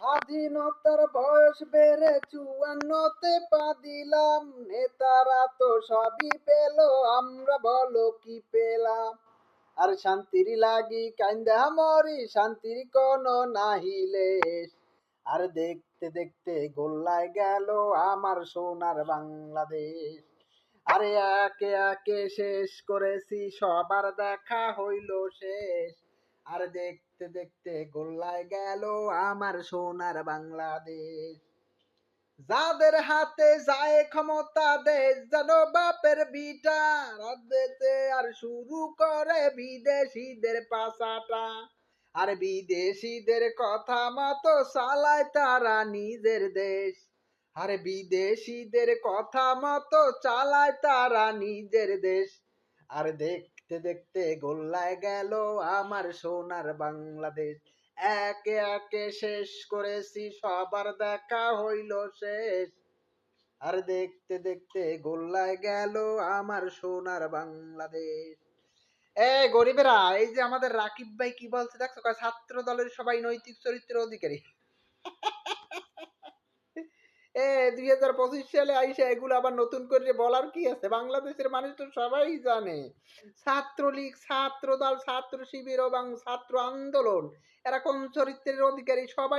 স্বাধীনতার বয়স বেড়ে চুয়ান্নতে পা দিলাম নেতারা তো সবই পেল, আমরা বলো কি পেলাম? আর শান্তির লাগি কান্দা মরি, শান্তির কোন নাহিলে আর দেখতে দেখতে গোল্লায় গেল আমার সোনার বাংলাদেশ। আরে একে একে শেষ করেছি, সবার দেখা হইল শেষ। আর দেখতে দেখতে গোল্লায় গেল আমার সোনার বাংলাদেশ। যাদের হাতে যায় ক্ষমতা, দেশ যেন বাপের বিটা। রাজ্যেতে আর শুরু করে বিদেশিদের পাশাটা। আর বিদেশিদের কথা মতো চালায় তারা নিজের দেশ। আর বিদেশিদের কথা মতো চালায় তারা নিজের দেশ। আর দেখতে দেখতে গোল্লায় গেল আমার সোনার বাংলাদেশ। একে একে শেষ করেছি, সবার দেখা হইল শেষ। আর দেখতে দেখতে গোল্লায় গেল আমার সোনার বাংলাদেশ। এ গরিবেরা, এই যে আমাদের রাকিব ভাই কি বলছে দেখছ? ছাত্র দলের সবাই নৈতিক চরিত্রের অধিকারী। দুই হাজার পঁচিশ সালে আইসা এগুলো আবার নতুন করে বলার কি আছে? বাংলাদেশের মানুষ তো সবাই জানে। ছাত্রলীগ ছাত্র দল ছাত্র শিবির এবং ছাত্র আন্দোলন এরকম চরিত্রের অধিকারী? সবাই